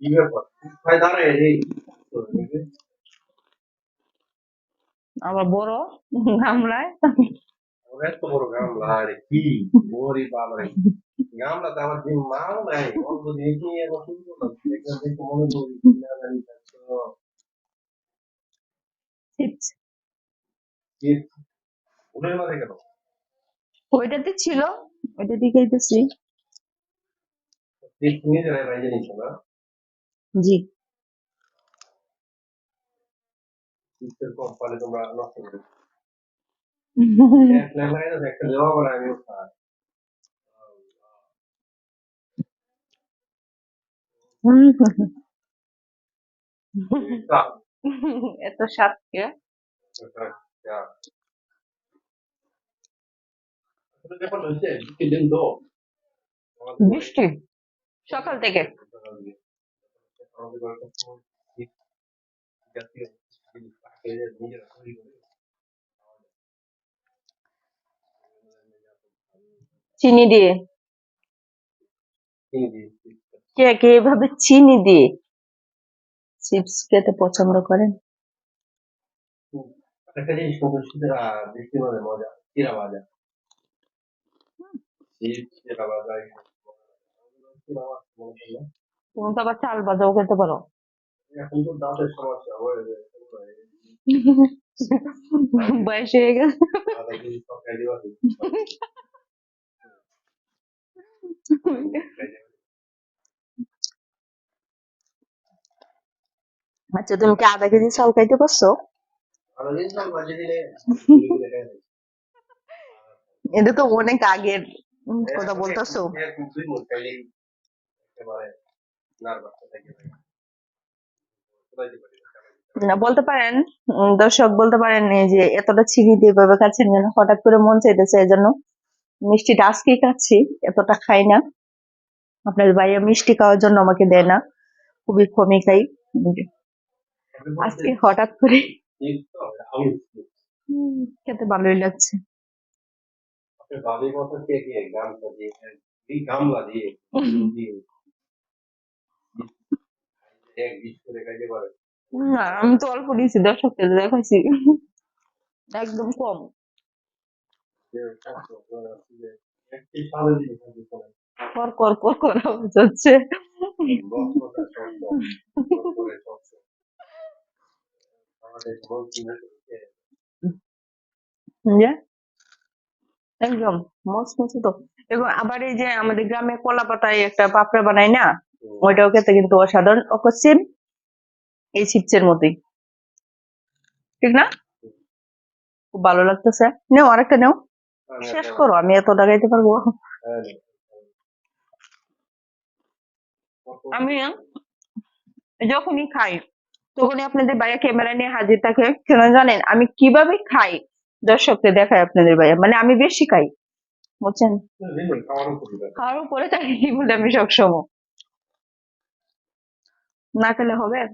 কি ব্যাপার ভাই দাঁড়ায় রে আবার বড় গামলায় এত বড় গামলা রে কি ওরে বাবা রে গামলাতে আমার যে মাও নাই অল্প জিনিস এখন শুরু করলাম দেখলাম দেখে মনে করি না জানি তো চিপস কি ওদের মাঝে কেন ওইটাতে ছিল ওইটা দিয়ে খাইতেছি চিপস নিয়ে যাবে ভাই জানিস না জি। তোমরা নষ্ট করে এক লাখ লাগাই একটা দেওয়া করে আমি এত স্বাদ কে বৃষ্টি? সকাল থেকে। চিনি দিয়ে? কে কে এভাবে চিনি দিয়ে? চিপস খেতে পছন্দ করেন? একটা জিনিস মজা চিরা ভাজা চিরা ভাজা মনে তুমি তো আবার চাল বাজাও খেতে পারো এখন তো দাঁতের সমস্যা হয়ে গেছে বয়স হয়ে গেছে। আচ্ছা তুমি কি আধা কেজি চাল খাইতে পারছ এটা তো অনেক আগের কথা বলতেছো বলতে পারেন দর্শক বলতে পারেন এই যে এতটা চিনি দিয়ে এভাবে খাচ্ছেন কেন হঠাৎ করে মন চাইতেছে এই জন্য মিষ্টিটা আজকেই খাচ্ছি এতটা খাই না। আপনার ভাইয়া মিষ্টি খাওয়ার জন্য আমাকে দেয় না খুবই কমই খাই। আজকে হঠাৎ করে খেতে ভালোই লাগছে। আপনার বাবির আমি তো অল্প দেখাইছি। একদম কম। কর কর কর কর আওয়াজ হচ্ছে বক্সটা শব্দ করে শব্দ আমাদের বলছি না যে। একদম, মস্ত মস্ত তো। এবং আবার এই যে আমাদের গ্রামে কলা পাতায় একটা পাপড়া বানায় না? ওইটাও খেতে কিন্তু অসাধারণ। ওকে সেম এই চিপসের মতোই। ঠিক না? খুব ভালো লাগতেছে। নেও আরেকটা নেও। শেষ করো আমি এত লাগাইতে পারব। আমি যখনই খাই তখনই আপনাদের ভাইয়া ক্যামেরা নিয়ে হাজির থাকে। কেন জানেন? আমি কীভাবে খাই? দর্শককে দেখাই আপনাদের ভাইয়া। মানে আমি বেশি খাই। বুঝছেন? খাওয়ার উপরে থাকি বলে আমি সবসময় más se les joder.